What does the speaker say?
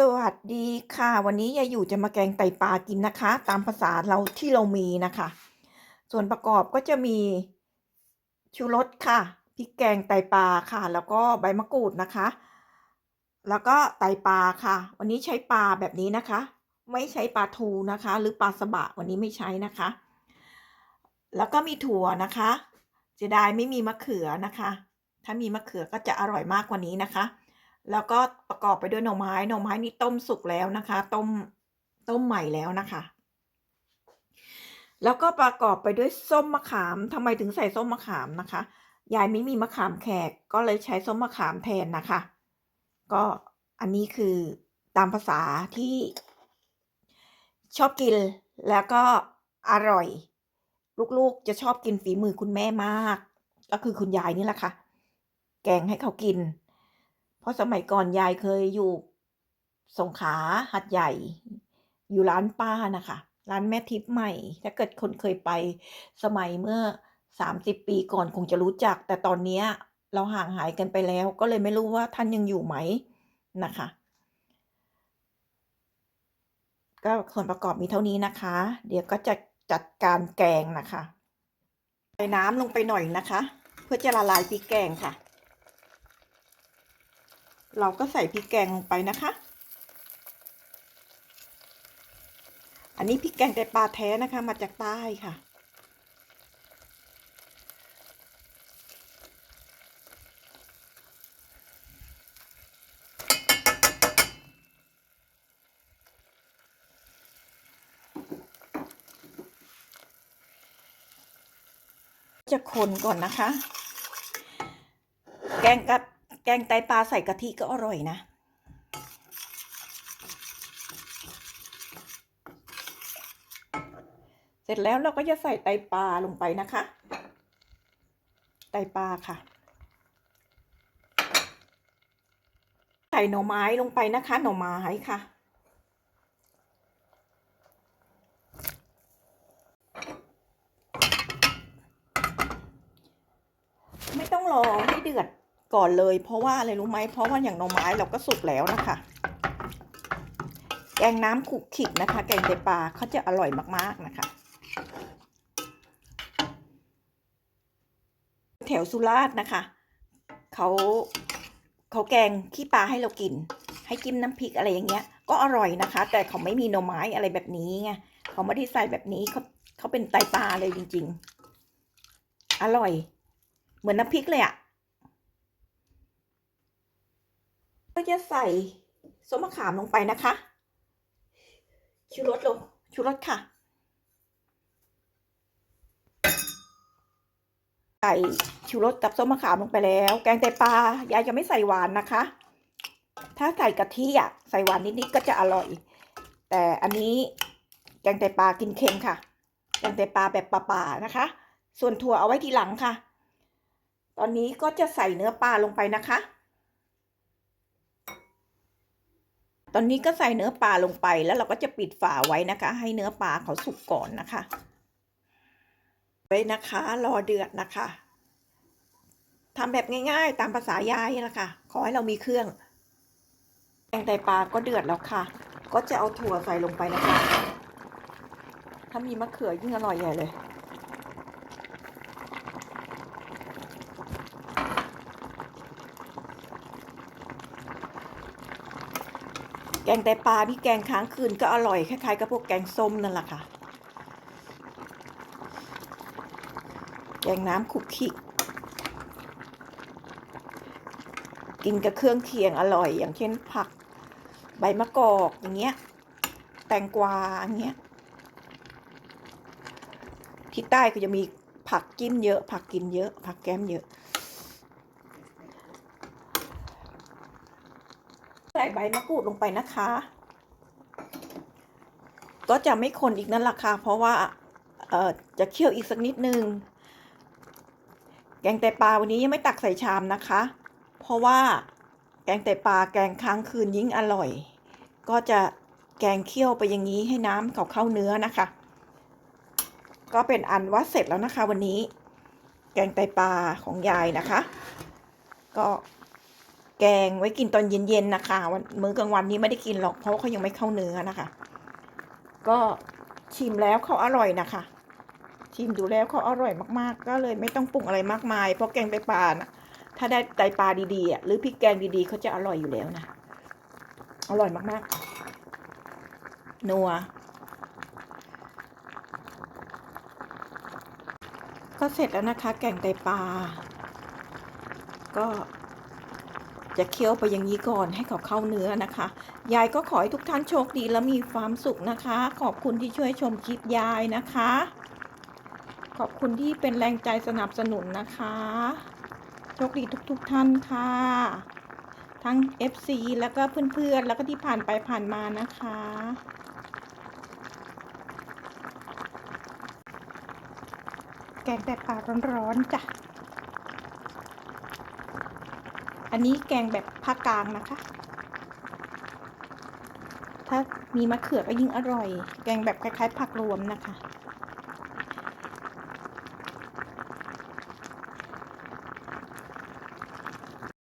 สวัสดีค่ะ วันนี้ยายอยู่จะมาแกงไตปลากินนะคะ ตามภาษาเราที่เรามีนะคะ ส่วนประกอบก็จะมีชูรสค่ะพริกแกงไตปลาค่ะ แล้วก็ใบมะกรูดนะคะ แล้วก็ไตปลาค่ะ วันนี้ใช้ปลาแบบนี้นะคะ ไม่ใช้ปลาทูนะคะ หรือปลาสบะวันนี้ไม่ใช้นะคะ แล้วก็มีถั่วนะคะเสียดายไม่มีมะเขือนะคะ ถ้ามีมะเขือก็จะอร่อยมากกว่านี้นะคะ แล้วก็ประกอบไปด้วยหน่อไม้ หน่อไม้นี่ต้มสุกแล้วนะคะ ต้มต้มใหม่แล้วนะคะ แล้วก็ประกอบไปด้วยส้มมะขามทำไมถึงใส่ส้มมะขามนะคะ ยายไม่มีมะขามแขก ก็เลยใช้ส้มมะขามแทนนะคะ ก็อันนี้คือตามภาษาที่ชอบกินแล้วก็อร่อย ลูกๆจะชอบกินฝีมือคุณแม่มาก ก็คือคุณยายนี่แหละค่ะ แกงให้เขากิน เพราะสมัยก่อนยายเคยอยู่สงขาหัดใหญ่ อยู่ร้านป้านะคะ ร้านแม่ทิพย์ใหม่ ถ้าเกิดคนเคยไปสมัยเมื่อสามสิบปีก่อนคงจะรู้จัก แต่ตอนนี้เราห่างหายกันไปแล้ว ก็เลยไม่รู้ว่าท่านยังอยู่ไหมนะคะ ก็ส่วนประกอบมีเท่านี้นะคะ เดี๋ยวก็จะจัดการแกงนะคะใส่น้ำลงไปหน่อยนะคะ เพื่อจะละลายพริกแกงค่ะ เราก็ใส่พริกแกงลงไปนะคะ อันนี้พริกแกงแต่ปลาแท้นะคะ มาจากใต้ค่ะ จะคนก่อนนะคะ แกงกับ แกงไตปลาใส่กะทิก็อร่อยนะเสร็จแล้วเราก็จะใส่ไตปลาลงไปนะคะ ไตปลาค่ะ ใส่หน่อไม้ลงไปนะคะ หน่อไม้ค่ะ ไม่ต้องรอให้เดือด ก่อนเลย เพราะว่าอะไรรู้ไหมเพราะว่าอย่างหน่อไม้เราก็สุกแล้วนะคะ แกงน้ำขุกขิกนะคะ แกงไตปลาเขาจะอร่อยมากๆนะคะ แถวสุราษฎร์นะคะเขาเขาแกงขี้ปลาให้เรากิน ให้จิ้มน้ำพริกอะไรอย่างเงี้ย ก็อร่อยนะคะ แต่เขาไม่มีหน่อไม้อะไรแบบนี้ไงเขาไม่ได้ใส่แบบนี้เขาเขาเป็นไตปลาเลยจริง ๆ อร่อย เหมือนน้ำพริกเลยอะ่ะ ก็จะใส่ส้มมะขามลงไปนะคะ ชูรสลง ชูรสค่ะ ใส่ชูรสกับส้มมะขามลงไปแล้ว แกงไตปลายายจะไม่ใส่หวานนะคะ ถ้าใส่กะทิอะใส่หวานนิดๆก็จะอร่อย แต่อันนี้แกงไตปลากินเค็มค่ะ แกงไตปลาแบบป่าๆนะคะ ส่วนถั่วเอาไว้ทีหลังค่ะ ตอนนี้ก็จะใส่เนื้อปลาลงไปนะคะ ตอนนี้ก็ใส่เนื้อปลาลงไปแล้วเราก็จะปิดฝาไว้นะคะ ให้เนื้อปลาเขาสุกก่อนนะคะ ไว้นะคะ รอเดือดนะคะทำแบบง่ายๆ ตามภาษายายนะคะขอให้เรามีเครื่องแกงไตปลาก็เดือดแล้วค่ะ ก็จะเอาถั่วใส่ลงไปนะคะ ถ้ามีมะเขือยิ่งอร่อยใหญ่เลย แกงไตปลาพี่แกงค้างคืนก็อร่อยคล้ายๆกับพวกแกงส้มนั่นแหละค่ะ แกงน้ำคุกคิกกินกับเครื่องเคียงอร่อย อย่างเช่นผักใบมะกอกอย่างเงี้ย แตงกวาอย่างเงี้ย ที่ใต้ก็จะมีผักจิ้มเยอะ ผักกินเยอะ ผักแก้มเยอะ ส่ใบมะกรูดลงไปนะคะ ก็จะไม่คนอีกนั่นแหละค่ะ เพราะว่าเอ่อจะเคี่ยวอีกสักนิดนึง แกงไตปลาวันนี้ยังไม่ตักใส่ชามนะคะ เพราะว่าแกงไตปลาแกงค้างคืนยิ่งอร่อย ก็จะแกงเคี่ยวไปอย่างนี้ให้น้ำเขาเข้าเนื้อนะคะ ก็เป็นอันว่าเสร็จแล้วนะคะ วันนี้ แกงไตปลาของยายนะคะ ก็ แกงไว้กินตอนเย็นๆนะคะวันมื้อกลางวันนี้ไม่ได้กินหรอกเพราะเขายังไม่เข้าเนื้อนะคะ ก็ชิมแล้วเขาอร่อยนะคะ ชิมดูแล้วเขาอร่อยมากๆ ก็เลยไม่ต้องปรุงอะไรมากมาย เพราะแกงไตปลานะถ้าได้ไตปลาดีๆหรือพริกแกงดีๆเขาจะอร่อยอยู่แล้วนะอร่อยมากๆ นัว ก็เสร็จแล้วนะคะ แกงไตปลาก็ จะเคี่ยวไปอย่างนี้ก่อนให้เขาเข้าเนื้อนะคะ ยายก็ขอให้ทุกท่านโชคดีและมีความสุขนะคะ ขอบคุณที่ช่วยชมคลิปยายนะคะ ขอบคุณที่เป็นแรงใจสนับสนุนนะคะ โชคดีทุกๆทท่านค่ะ ทั้ง FC แล้วก็เพื่อนๆ แล้วก็ที่ผ่านไปผ่านมานะคะแกงแบบปลาร้อนๆจ้ะ อันนี้แกงแบบภาคกลางนะคะ ถ้ามีมะเขือก็ยิ่งอร่อย แกงแบบคล้ายๆผักรวมนะคะ